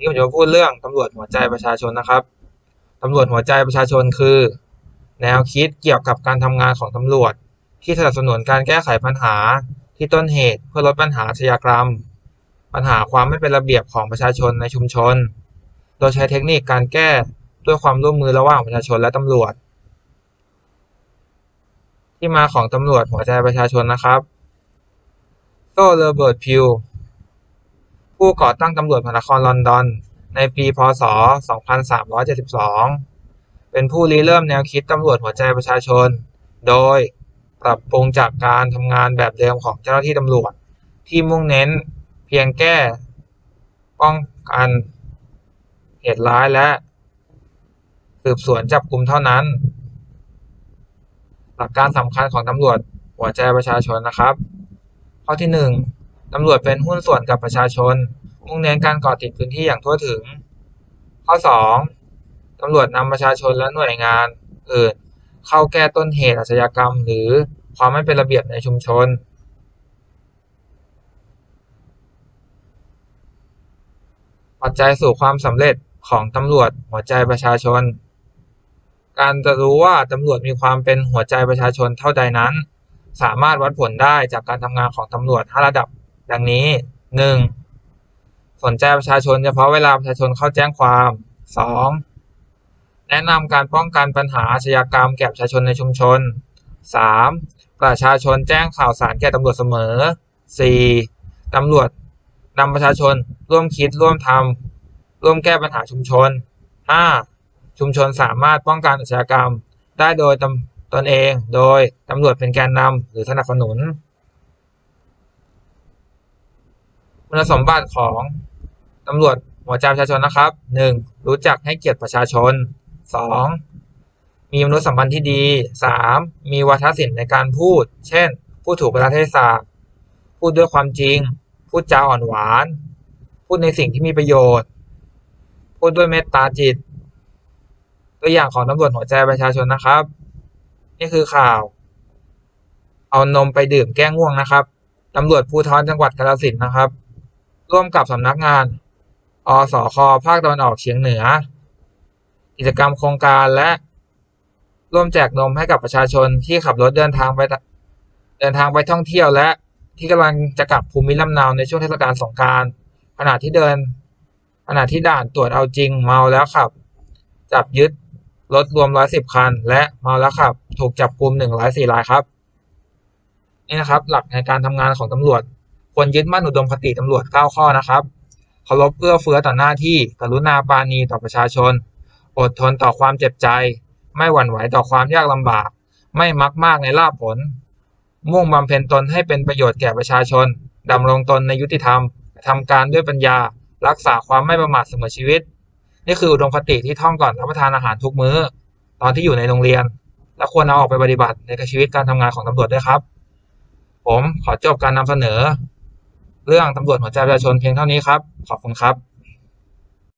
นี่ผมจะมาพูดเรื่องตำรวจหัวใจประชาชนนะครับตำรวจหัวใจประชาชนคือ แนวคิดเกี่ยวกับการทำงานของตำรวจ ที่สนับสนุนการแก้ไขปัญหาที่ต้นเหตุเพื่อลดปัญหาอาชญากรรม ปัญหาความไม่เป็นระเบียบของประชาชนในชุมชน โดยใช้เทคนิคการแก้ด้วยความร่วมมือระหว่างประชาชนและตำรวจ ที่มาของตำรวจหัวใจประชาชนนะครับโซเลเบิร์ตพิว ผู้ก่อตั้งตำรวจพระนครลอนดอน ในปี พ.ศ.2372 เป็นผู้ริเริ่มแนวคิดตำรวจหัวใจประชาชน โดยปรับปรุงจากการทำงานแบบเดิมของเจ้าหน้าที่ตำรวจ ที่มุ่งเน้นเพียงแก้ ป้องกันเหตุร้ายและ สืบสวนจับกลุ่มเท่านั้น หลักการสำคัญของตำรวจหัวใจประชาชนนะครับ ข้อที่หนึ่ง ตำรวจเป็นหุ้นส่วนกับประชาชน มุ่งเน้นการก่อติดพื้นที่อย่างทั่วถึง ข้อสองตำรวจนำประชาชนและหน่วยงานอื่นเข้าแก้ต้นเหตุอาชญากรรม หรือความไม่เป็นระเบียบในชุมชน ปัจจัยสู่ความสำเร็จของตำรวจหัวใจประชาชน การจะรู้ว่าตำรวจมีความเป็นหัวใจประชาชนเท่าใดนั้น สามารถวัดผลได้จากการทำงานของตำรวจ5ระดับ ดังนี้ 1. สนใจประชาชนเฉพาะเวลาประชาชนเข้าแจ้งความ 2. แนะนำการป้องกันปัญหาอาชญากรรมแก่ประชาชนในชุมชน 3. ประชาชนแจ้งข่าวสารแก่ตำรวจเสมอ 4. ตำรวจนำประชาชนร่วมคิดร่วมทำร่วมแก้ปัญหาชุมชน 5. ชุมชนสามารถป้องกันอาชญากรรม ได้โดยตนเอง โดยตำรวจเป็นแกนนำหรือสนับสนุน คุณสมบัติของตำรวจหัวใจประชาชนนะครับ 1. รู้จักให้เกียรติประชาชน 2. มีมนุษยสัมพันธ์ที่ดี 3. มีวาทศิลป์ในการพูด เช่น พูดถูกเวลาเทศะพูดด้วยความจริง พูดจาอ่อนหวาน พูดในสิ่งที่มีประโยชน์ พูดด้วยเมตตาจิต ตัวอย่างของตำรวจหัวใจประชาชนนะครับ นี่คือข่าว เอานมไปดื่มแก้ง่วงนะครับตำรวจภูธรจังหวัดกาฬสินธุ์นะครับ ร่วมกับสำนักงานอสคภาคตะวันออกเฉียงเหนือ กิจกรรมโครงการและร่วมแจกนมให้กับประชาชนที่ขับรถเดินทางไปเดินทางไปท่องเที่ยวและที่กำลังจะกลับภูมิลำเนาในช่วงเทศกาลสงกรานต์ขณะที่เดินขณะที่ด่านตรวจเอาจริงเมาแล้วขับ จับยึดรถรวม110คัน และเมาแล้วขับ ถูกจับกลุ่ม104รายครับ นี่นะครับ หลักในการทำงานของตำรวจ ควรยึดมั่นอุดมคติตำรวจ 9 ข้อนะครับเคารพเอื้อเฟื้อต่อหน้าที่ กรุณาปราณีต่อประชาชน อดทนต่อความเจ็บใจ ไม่หวั่นไหวต่อความยากลำบาก ไม่มักมากในลาภผล มุ่งบำเพ็ญตนให้เป็นประโยชน์แก่ประชาชนดำรงตนในยุติธรรมทำการด้วยปัญญา รักษาความไม่ประมาทเสมอชีวิต นี่คืออุดมคติที่ท่องก่อนรับประทานอาหารทุกมื้อ ตอนที่อยู่ในโรงเรียน และควรเอาออกไปปฏิบัติในชีวิตการทำงานของตำรวจด้วยครับ ผมขอจบการนำเสนอ เรื่องตำรวจหัวใจประชาชนเพียงเท่านี้ครับ ขอบคุณครับ